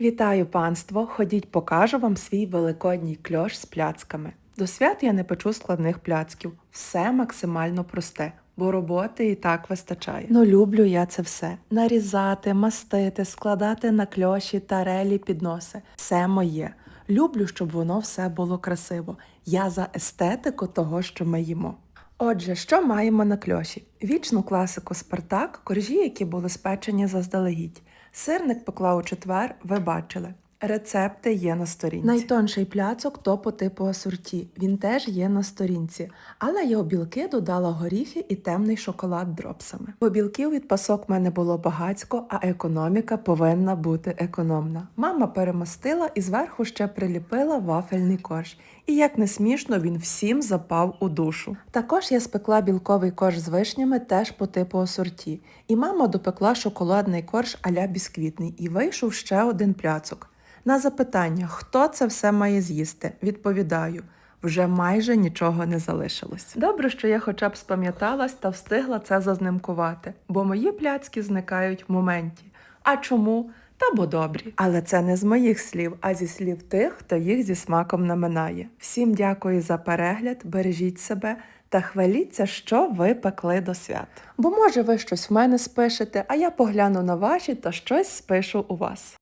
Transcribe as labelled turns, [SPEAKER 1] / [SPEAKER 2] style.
[SPEAKER 1] Вітаю панство! Ходіть, покажу вам свій великодній кльош з пляцками. До свят я не печу складних пляцків. Все максимально просте, бо роботи і так вистачає. Ну люблю я це все. Нарізати, мастити, складати на кльоші, тарелі, підноси. Все моє. Люблю, щоб воно все було красиво. Я за естетику того, що ми їмо. Отже, що маємо на кльоші? Вічну класику Спартак, коржі, які були спечені заздалегідь. Сирник поклав у четвер, ви бачили. Рецепти є на сторінці. Найтонший пляцок то по типу асорті. Він теж є на сторінці, але у білки додала горіхи і темний шоколад дропсами. Бо білків від пасок в мене було багацько, а економіка повинна бути економна. Мама перемастила і зверху ще приліпила вафельний корж. І як не смішно, він всім запав у душу. Також я спекла білковий корж з вишнями теж по типу асорті. І мама допекла шоколадний корж аля бісквітний, і вийшов ще один пляцок. На запитання, хто це все має з'їсти, відповідаю. Вже майже нічого не залишилось. Добре, що я хоча б спам'яталась та встигла це зазнимкувати, бо мої пляцки зникають в моменті. А чому? Та бо добрі. Але це не з моїх слів, а зі слів тих, хто їх зі смаком наминає. Всім дякую за перегляд, бережіть себе та хваліться, що ви пекли до свят. Бо може ви щось в мене спишете, а я погляну на ваші та щось спишу у вас.